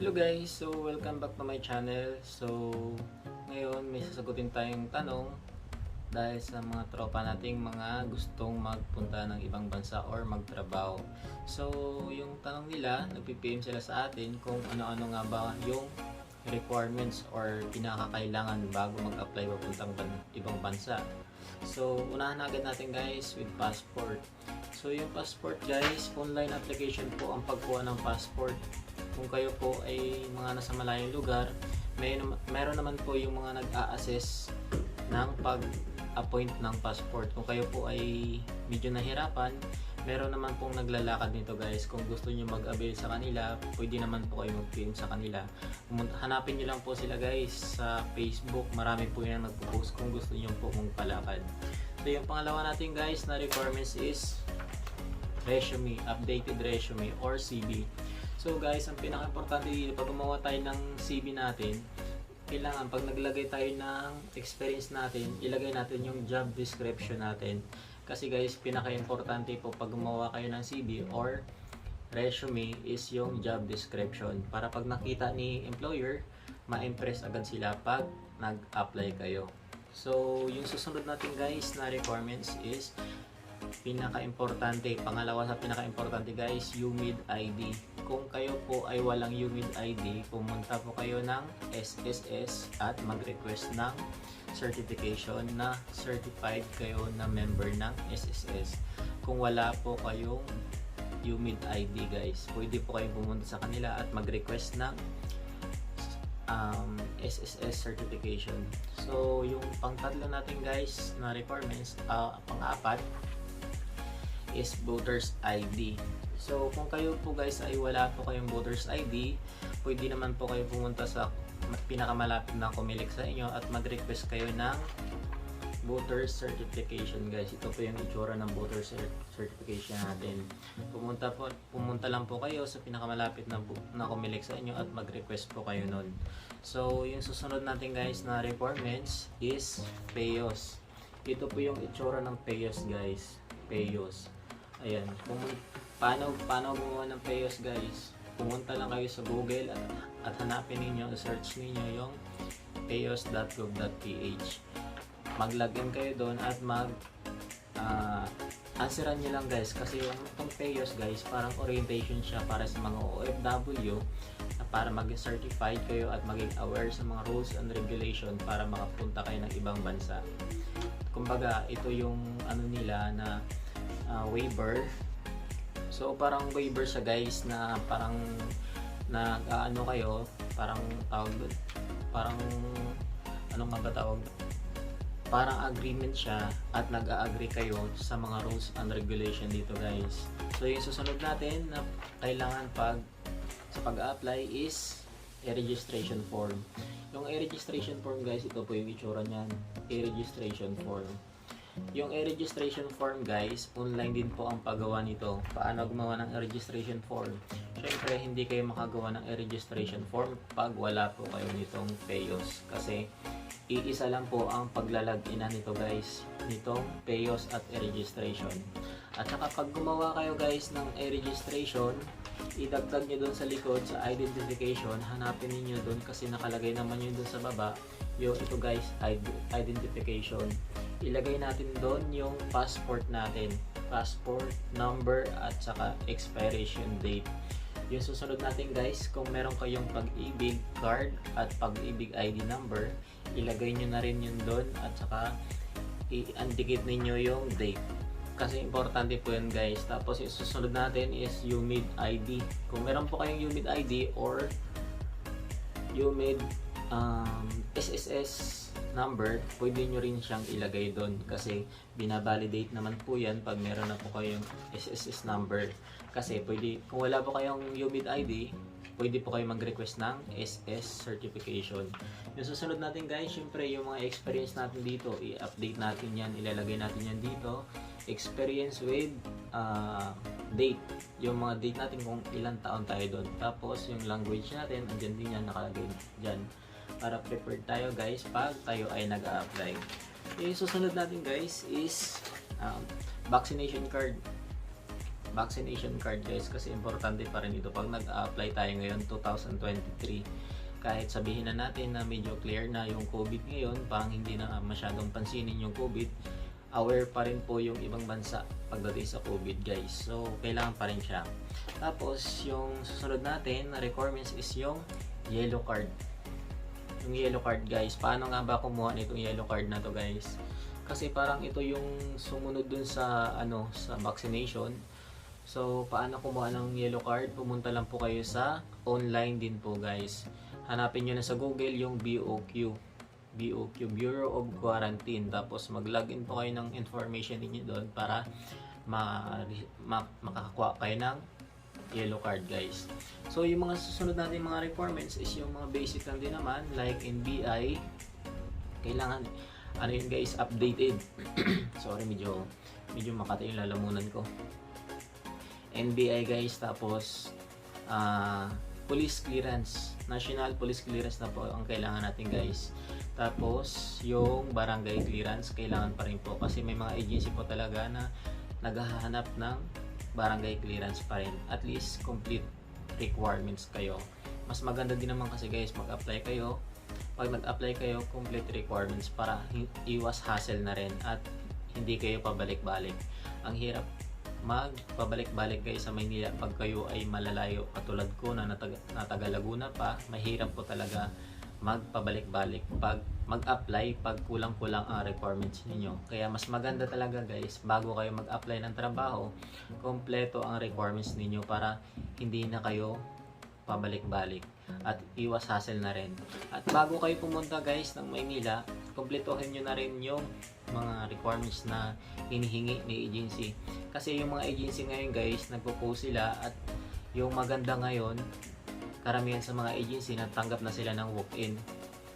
Hello guys, so welcome back to my channel. So ngayon may sasagutin tayong tanong dahil sa mga tropa nating mga gustong magpunta ng ibang bansa or magtrabaho. So yung tanong nila, nagpi-PM sila sa atin kung ano-ano nga ba yung requirements or pinakakailangan bago mag-apply papuntang ban- ibang bansa. So unahan na agad natin guys with passport. So yung passport guys, online application po ang pagkuha ng passport kung kayo po ay mga nasa malayong lugar, may, meron naman po yung mga nag-a-assess ng pag-appoint ng passport. Kung kayo po ay medyo nahirapan, meron naman pong naglalakad nito guys. Kung gusto niyo mag-avail sa kanila, pwede naman po kayo mag-PM sa kanila. Hanapin niyo lang po sila guys sa Facebook. Marami po yung nagpo-post kung gusto niyo po mong palakad. So yung pangalawa natin guys na requirements is resume, updated resume or CV. So guys, ang pinaka-importante dito pag gumawa tayo ng CV natin, kailangan pag naglagay tayo ng experience natin, ilagay natin yung job description natin. Kasi guys, pinaka-importante po pag gumawa kayo ng CV or resume is yung job description. Para pag nakita ni employer, ma-impress agad sila pag nag-apply kayo. So, yung susunod natin guys na requirements is pinaka-importante, pangalawa sa pinaka-importante guys, UMID ID. Kung kayo po ay walang UMID ID, pumunta po kayo ng SSS at mag-request ng certification na certified kayo na member ng SSS. Kung wala po kayong UMID ID guys, pwede po kayong pumunta sa kanila at mag-request ng um, SSS certification. So, yung pang-tatlo natin guys na requirements, ah, pang-apat, is voters ID. So, kung kayo po guys ay wala po kayong voters ID, pwede naman po kayo pumunta sa pinakamalapit na Comelec sa inyo at mag-request kayo ng voters certification guys. Ito po yung itsura ng voters cer- certification natin. Pumunta po pumunta lang po kayo sa pinakamalapit na na Comelec sa inyo at mag-request po kayo nun. So, yung susunod natin guys na requirements is PEOS. Ito po yung itsura ng PEOS guys. PEOS. Ayan, kung paano paano gumawa ng PEOS guys? Pumunta lang kayo sa Google at, at hanapin ninyo, search ninyo yung peos.gov.ph. Mag-login kayo doon at mag ah, answeran nyo lang guys kasi yung itong PEOS guys parang orientation siya para sa mga OFW para maging certified kayo at maging aware sa mga rules and regulation para makapunta kayo ng ibang bansa. Kumbaga, ito yung ano nila na ah, waiver. So parang waiver siya guys na parang na ano kayo, parang tawag parang ano nga? Parang agreement siya at nag-agree kayo sa mga rules and regulation dito guys. So yung susunod natin na kailangan pag sa pag-apply is a-registration form. Yung a-registration form guys, ito po yung itsura niyan. A-registration form. Yung e-registration form guys, online din po ang paggawa nito. Paano gumawa ng e-registration form? Siyempre, hindi kayo makagawa ng e-registration form pag wala po kayo nitong PEOS. Kasi, iisa lang po ang paglalagina nito guys. Nitong PEOS at e-registration. At saka pag gumawa kayo guys ng e-registration, idagdag nyo doon sa likod sa identification, hanapin niyo doon kasi nakalagay naman yun doon sa baba yung ito guys, id- identification. Ilagay natin doon yung passport natin, passport number at saka expiration date. Yung susunod natin guys, kung meron kayong pag-ibig card at pag-ibig ID number, ilagay nyo na rin yun doon at saka i-andikit ninyo yung date. Kasi importante po yun guys. Tapos yung susunod natin is UMID ID. Kung meron po kayong UMID ID or UMID um, SSS number, pwede nyo rin siyang ilagay doon kasi binabalidate naman po yan pag meron na po kayong SSS number. Kasi pwede, kung wala po kayong UMID ID, pwede po kayo mag-request ng SS certification. Yung susunod natin guys, syempre yung mga experience natin dito, i-update natin yan, ilalagay natin yan dito. Experience with uh, date. Yung mga date natin kung ilang taon tayo doon. Tapos yung language natin, andyan din yan nakalagay dyan. Para prepared tayo guys pag tayo ay nag-a-apply. Yung susunod natin guys is um, vaccination card. vaccination card guys kasi importante pa rin ito pag nag-apply tayo ngayon 2023 kahit sabihin na natin na medyo clear na yung COVID ngayon parang hindi na masyadong pansinin yung COVID aware pa rin po yung ibang bansa pagdating sa COVID guys so kailangan pa rin siya tapos yung susunod natin na requirements is yung yellow card yung yellow card guys. Paano nga ba kumuha nitong yellow card na to guys? Kasi parang ito yung sumunod dun sa ano sa vaccination. So paano kumuha ng yellow card? Pumunta lang po kayo sa online din po guys. Hanapin nyo na sa google yung BOQ BOQ Bureau of Quarantine. Tapos mag login po kayo ng information niyo doon para ma, ma makakakuha kayo ng yellow card guys. So yung mga susunod natin mga requirements is yung mga basic lang din naman like NBI kailangan ano yun guys updated. Sorry medyo medyo makati yung lalamunan ko. NBI guys tapos ah police clearance national police clearance na po ang kailangan natin guys. Tapos yung barangay clearance kailangan pa rin po. Kasi may mga agency po talaga na naghahanap ng barangay clearance pa rin. At least complete requirements kayo. Mas maganda din naman kasi guys mag-apply kayo. Pag nag-apply kayo complete requirements para iwas hassle na rin at hindi kayo pabalik-balik. Ang hirap magpabalik-balik kayo sa Maynila pag kayo ay malalayo. Katulad ko na natag nataga Laguna pa mahirap po talaga magpabalik-balik pag mag-apply pag kulang-kulang ang requirements ninyo. Kaya mas maganda talaga guys bago kayo mag-apply ng trabaho kompleto ang requirements ninyo para hindi na kayo pabalik-balik at iwas hassle na rin. At bago kayo pumunta guys ng Maynila kumpletuhin nyo na rin yung mga requirements na hinihingi ni agency. Kasi yung mga agency ngayon guys nagpo-post sila at yung maganda ngayon karamihan sa mga agency natanggap na sila ng walk-in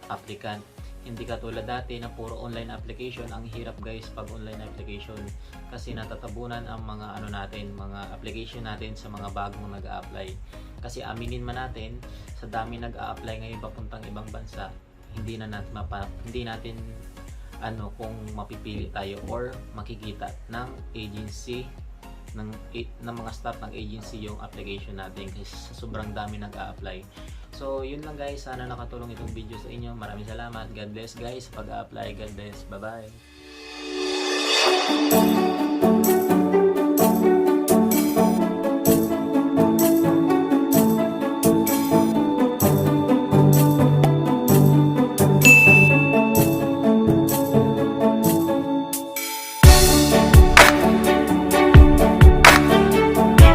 applicant. Hindi katulad dati na puro online application ang hirap guys pag online application. Kasi natatabunan ang mga ano natin mga application natin sa mga bagong nag-a-apply. Kasi aminin man natin sa dami nag-a-apply ngayon papuntang ibang bansa hindi na natin mapa, hindi natin ano kung mapipili tayo or makikita ng agency ng, ng mga staff ng agency yung application natin kasi sobrang dami nag-a-apply. So, yun lang guys. Sana nakatulong itong video sa inyo. Maraming salamat. God bless guys. Pag-a-apply. God bless. Bye-bye.